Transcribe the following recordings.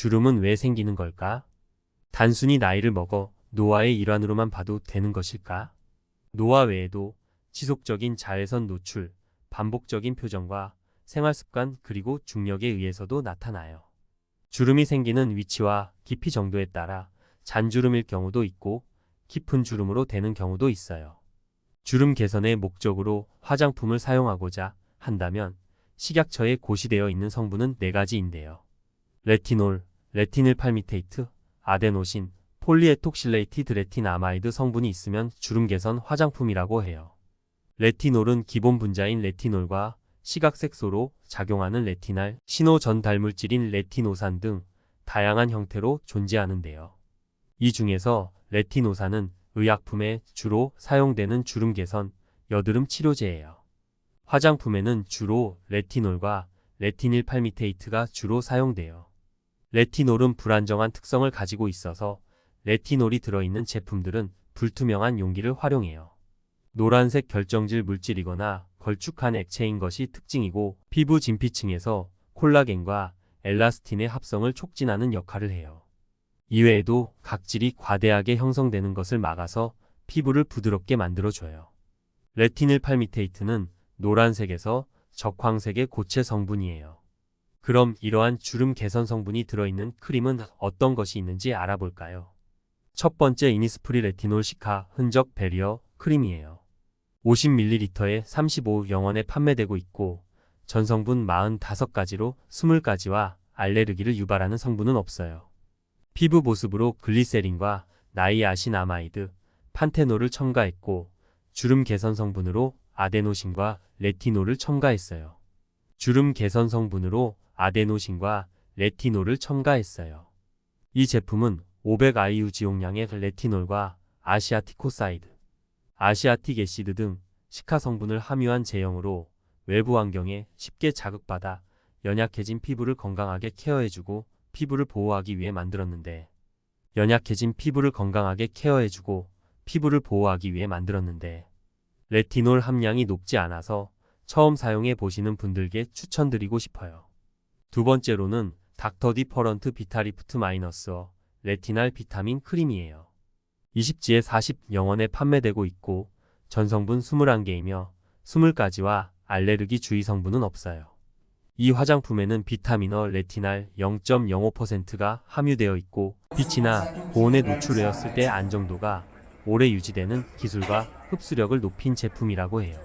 주름은 왜 생기는 걸까? 단순히 나이를 먹어 노화의 일환으로만 봐도 되는 것일까? 노화 외에도 지속적인 자외선 노출, 반복적인 표정과 생활 습관 그리고 중력에 의해서도 나타나요. 주름이 생기는 위치와 깊이 정도에 따라 잔주름일 경우도 있고 깊은 주름으로 되는 경우도 있어요. 주름 개선의 목적으로 화장품을 사용하고자 한다면 식약처에 고시되어 있는 성분은 네 가지인데요. 레티놀, 레티닐 팔미테이트, 아데노신, 폴리에톡실레이티드 레틴아마이드 성분이 있으면 주름 개선 화장품이라고 해요. 레티놀은 기본 분자인 레티놀과 시각색소로 작용하는 레티날, 신호 전달물질인 레티노산 등 다양한 형태로 존재하는데요. 이 중에서 레티노산은 의약품에 주로 사용되는 주름 개선, 여드름 치료제예요. 화장품에는 주로 레티놀과 레티닐 팔미테이트가 주로 사용돼요. 레티놀은 불안정한 특성을 가지고 있어서 레티놀이 들어있는 제품들은 불투명한 용기를 활용해요. 노란색 결정질 물질이거나 걸쭉한 액체인 것이 특징이고 피부 진피층에서 콜라겐과 엘라스틴의 합성을 촉진하는 역할을 해요. 이외에도 각질이 과대하게 형성되는 것을 막아서 피부를 부드럽게 만들어줘요. 레티닐 팔미테이트는 노란색에서 적황색의 고체 성분이에요. 그럼 이러한 주름 개선 성분이 들어있는 크림은 어떤 것이 있는지 알아볼까요? 첫 번째 이니스프리 레티놀 시카 흔적 베리어 크림이에요. 50ml에 35영원에 판매되고 있고 전성분 45가지로 20가지와 알레르기를 유발하는 성분은 없어요. 피부 보습으로 글리세린과 나이아신아마이드, 판테놀을 첨가했고 주름 개선 성분으로 아데노신과 레티놀을 첨가했어요. 주름 개선 성분으로 아데노신과 레티놀을 첨가했어요. 이 제품은 500IU 지용량의 레티놀과 아시아티코사이드, 아시아틱 애시드 등 시카 성분을 함유한 제형으로 외부 환경에 쉽게 자극받아 연약해진 피부를 건강하게 케어해주고 피부를 보호하기 위해 만들었는데 연약해진 피부를 건강하게 케어해주고 피부를 보호하기 위해 만들었는데 레티놀 함량이 높지 않아서 처음 사용해 보시는 분들께 추천드리고 싶어요. 두 번째로는 닥터 디퍼런트 비타리프트 마이너스 어 레티날 비타민 크림이에요. 20지에 40영원에 판매되고 있고 전성분 21개이며 20가지와 알레르기 주의 성분은 없어요. 이 화장품에는 비타민어 레티날 0.05%가 함유되어 있고 빛이나 고온에 노출되었을 때 안정도가 오래 유지되는 기술과 흡수력을 높인 제품이라고 해요.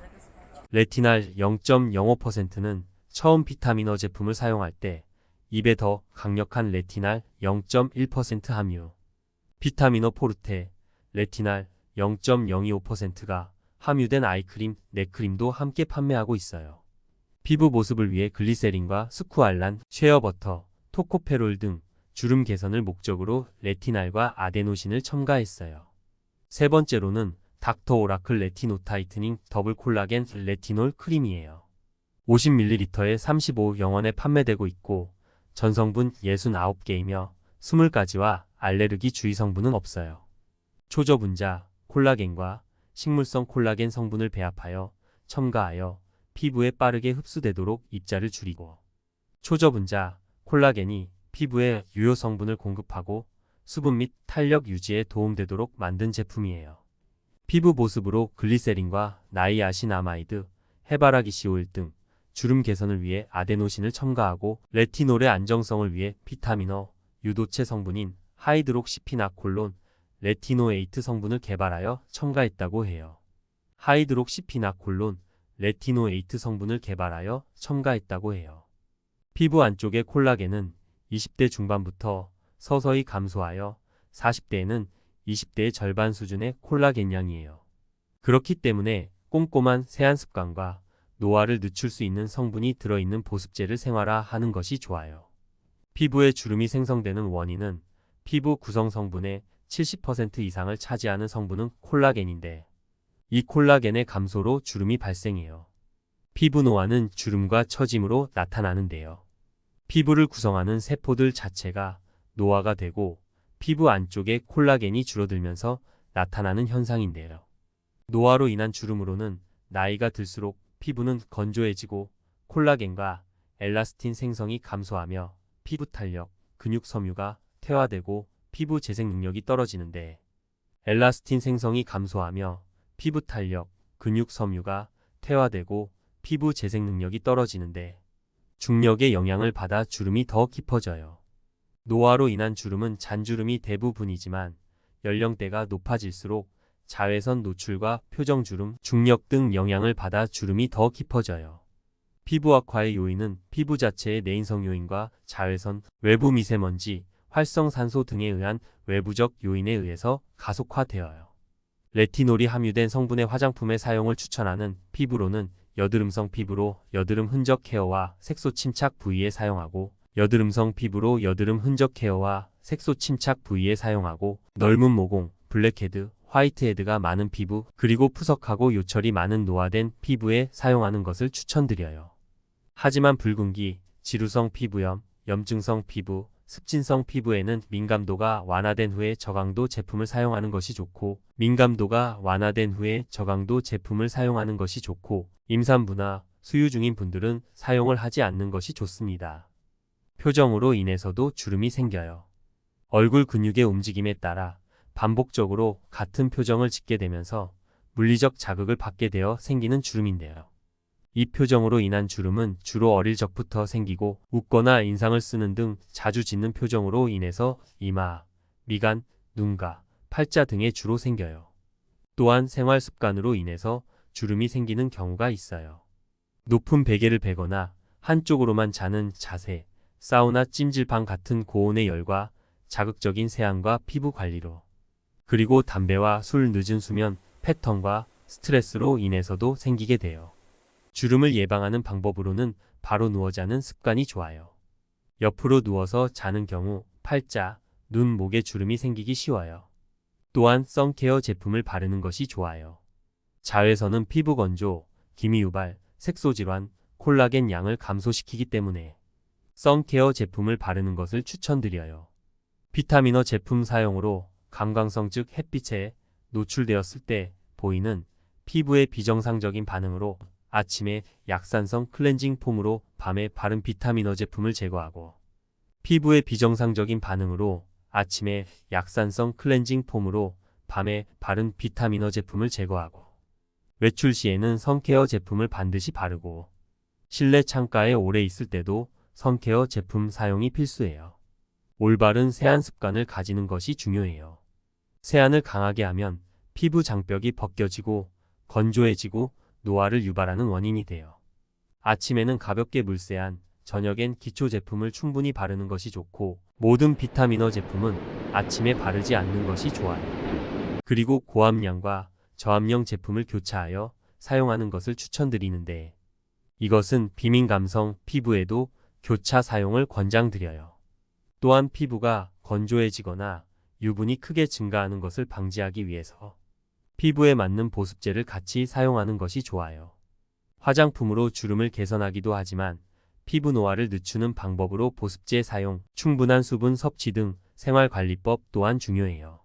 레티날 0.05%는 처음 비타민어 제품을 사용할 때 입에 더 강력한 레티날 0.1% 함유, 비타민어 포르테, 레티날 0.025%가 함유된 아이크림, 넥크림도 함께 판매하고 있어요. 피부 보습을 위해 글리세린과 스쿠알란, 쉐어버터, 토코페롤 등 주름 개선을 목적으로 레티날과 아데노신을 첨가했어요. 세 번째로는 닥터 오라클 레티노 타이트닝 더블 콜라겐 레티놀 크림이에요. 50ml에 35영원에 판매되고 있고 전성분 69개이며 20가지와 알레르기 주의 성분은 없어요. 초저분자, 콜라겐과 식물성 콜라겐 성분을 배합하여 첨가하여 피부에 빠르게 흡수되도록 입자를 줄이고 초저분자, 콜라겐이 피부에 유효 성분을 공급하고 수분 및 탄력 유지에 도움되도록 만든 제품이에요. 피부 보습으로 글리세린과 나이아신아마이드, 해바라기시오일 등 주름 개선을 위해 아데노신을 첨가하고 레티놀의 안정성을 위해 비타민어, 유도체 성분인 하이드록시피나콜론, 레티노에이트 성분을 개발하여 첨가했다고 해요. 하이드록시피나콜론, 레티노에이트 성분을 개발하여 첨가했다고 해요. 피부 안쪽의 콜라겐은 20대 중반부터 서서히 감소하여 40대에는 20대의 절반 수준의 콜라겐 양이에요. 그렇기 때문에 꼼꼼한 세안 습관과 노화를 늦출 수 있는 성분이 들어있는 보습제를 생활화하는 것이 좋아요. 피부에 주름이 생성되는 원인은 피부 구성 성분의 70% 이상을 차지하는 성분은 콜라겐인데 이 콜라겐의 감소로 주름이 발생해요. 피부 노화는 주름과 처짐으로 나타나는데요. 피부를 구성하는 세포들 자체가 노화가 되고 피부 안쪽에 콜라겐이 줄어들면서 나타나는 현상인데요. 노화로 인한 주름으로는 나이가 들수록 피부는 건조해지고 콜라겐과 엘라스틴 생성이 감소하며 피부 탄력, 근육 섬유가 퇴화되고 피부 재생 능력이 떨어지는데 엘라스틴 생성이 감소하며 피부 탄력, 근육 섬유가 퇴화되고 피부 재생 능력이 떨어지는데 중력의 영향을 받아 주름이 더 깊어져요. 노화로 인한 주름은 잔주름이 대부분이지만 연령대가 높아질수록 자외선 노출과 표정 주름, 중력 등 영향을 받아 주름이 더 깊어져요. 피부 악화의 요인은 피부 자체의 내인성 요인과 자외선, 외부 미세먼지, 활성산소 등에 의한 외부적 요인에 의해서 가속화되어요. 레티놀이 함유된 성분의 화장품의 사용을 추천하는 피부로는 여드름성 피부로 여드름 흔적 케어와 색소 침착 부위에 사용하고 여드름성 피부로 여드름 흔적 케어와 색소 침착 부위에 사용하고 넓은 모공, 블랙헤드, 화이트헤드가 많은 피부 그리고 푸석하고 요철이 많은 노화된 피부에 사용하는 것을 추천드려요. 하지만 붉은기, 지루성 피부염, 염증성 피부, 습진성 피부에는 민감도가 완화된 후에 저강도 제품을 사용하는 것이 좋고 민감도가 완화된 후에 저강도 제품을 사용하는 것이 좋고 임산부나 수유 중인 분들은 사용을 하지 않는 것이 좋습니다. 표정으로 인해서도 주름이 생겨요. 얼굴 근육의 움직임에 따라 반복적으로 같은 표정을 짓게 되면서 물리적 자극을 받게 되어 생기는 주름인데요. 이 표정으로 인한 주름은 주로 어릴 적부터 생기고 웃거나 인상을 쓰는 등 자주 짓는 표정으로 인해서 이마, 미간, 눈가, 팔자 등에 주로 생겨요. 또한 생활 습관으로 인해서 주름이 생기는 경우가 있어요. 높은 베개를 베거나 한쪽으로만 자는 자세, 사우나 찜질방 같은 고온의 열과 자극적인 세안과 피부 관리로 그리고 담배와 술 늦은 수면 패턴과 스트레스로 인해서도 생기게 돼요. 주름을 예방하는 방법으로는 바로 누워 자는 습관이 좋아요. 옆으로 누워서 자는 경우 팔자, 눈, 목에 주름이 생기기 쉬워요. 또한 선케어 제품을 바르는 것이 좋아요. 자외선은 피부 건조, 기미 유발, 색소 질환, 콜라겐 양을 감소시키기 때문에 선케어 제품을 바르는 것을 추천드려요. 비타민어 제품 사용으로 감광성 즉 햇빛에 노출되었을 때 보이는 피부의 비정상적인 반응으로 아침에 약산성 클렌징 폼으로 밤에 바른 비타민어 제품을 제거하고 피부의 비정상적인 반응으로 아침에 약산성 클렌징 폼으로 밤에 바른 비타민어 제품을 제거하고 외출 시에는 선케어 제품을 반드시 바르고 실내 창가에 오래 있을 때도 선케어 제품 사용이 필수예요. 올바른 세안 습관을 가지는 것이 중요해요. 세안을 강하게 하면 피부 장벽이 벗겨지고 건조해지고 노화를 유발하는 원인이 돼요. 아침에는 가볍게 물세안, 저녁엔 기초 제품을 충분히 바르는 것이 좋고 모든 비타민어 제품은 아침에 바르지 않는 것이 좋아요. 그리고 고함량과 저함량 제품을 교차하여 사용하는 것을 추천드리는데 이것은 비민 감성 피부에도 교차 사용을 권장드려요. 또한 피부가 건조해지거나 유분이 크게 증가하는 것을 방지하기 위해서 피부에 맞는 보습제를 같이 사용하는 것이 좋아요. 화장품으로 주름을 개선하기도 하지만 피부 노화를 늦추는 방법으로 보습제 사용, 충분한 수분 섭취 등 생활관리법 또한 중요해요.